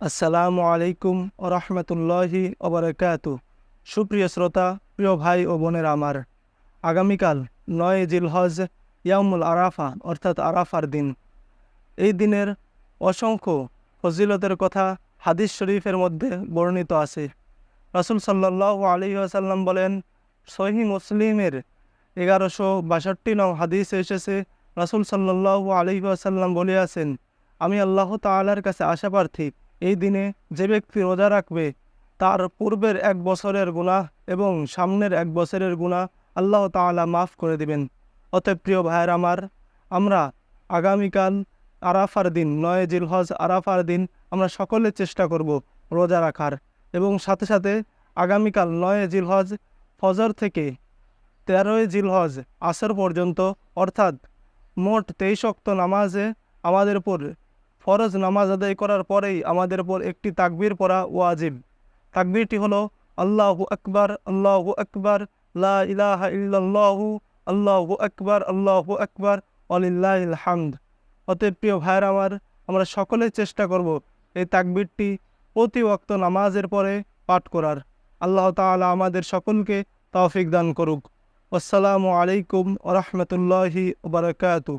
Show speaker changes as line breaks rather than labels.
আসসালামু আলাইকুম রহমতুল্লাহি ওবরাকাতু সুপ্রিয় শ্রোতা, প্রিয় ভাই ও বোনের আমার, আগামীকাল নয় জিলহজ ইয়ামুল আরাফা, অর্থাৎ আরাফার দিন। এই দিনের অসংখ্য ফজিলতের কথা হাদিস শরীফের মধ্যে বর্ণিত আছে। রাসুল সাল্লাহ আলী আসাল্লাম বলেন সহি মুসলিমের এগারোশো বাষট্টি নং হাদিস এসেছে, রাসুল সাল্লাহ আলী আসাল্লাম বলিয়াছেন, আমি আল্লাহ তাআলার কাছে আশাপ্রার্থী। এই দিনে যে ব্যক্তি রোজা রাখবে, তার পূর্বের এক বছরের গুনাহ এবং সামনের এক বছরের গুনাহ আল্লাহ তাআলা মাফ করে দিবেন। অতএব প্রিয় ভাইয়ের আমার, আমরা আগামীকাল আরাফার দিন, নয় জিলহজ আরাফার দিন আমরা সকলে চেষ্টা করব রোজা রাখার এবং সাথে সাথে আগামীকাল নয় জিলহজ ফজর থেকে তেরোই জিলহজ আসর পর্যন্ত, অর্থাৎ মোট তেইশ অক্ত নামাজে আমাদের উপর ফরজ নামাজ আদায় করার পরেই আমাদের উপর একটি তাকবীর পড়া ওয়াজিব। তাকবীরটি হলো, আল্লাহু আকবার আল্লাহু আকবার, লা ইলাহা ইল্লাল্লাহু, আল্লাহু আকবার আল্লাহু আকবার অলিল্লাহিল অতএব প্রিয় ভাইয়ের আমার, আমরা সকলে চেষ্টা করব এই তাকবিরটি প্রতি ওয়াক্ত নামাজের পরে পাঠ করার। আল্লাহ তাআলা আমাদের সকলকে তৌফিক দান করুক। আসসালামু আলাইকুম ওরহমতুল্লাহি ওবরাকাতুহ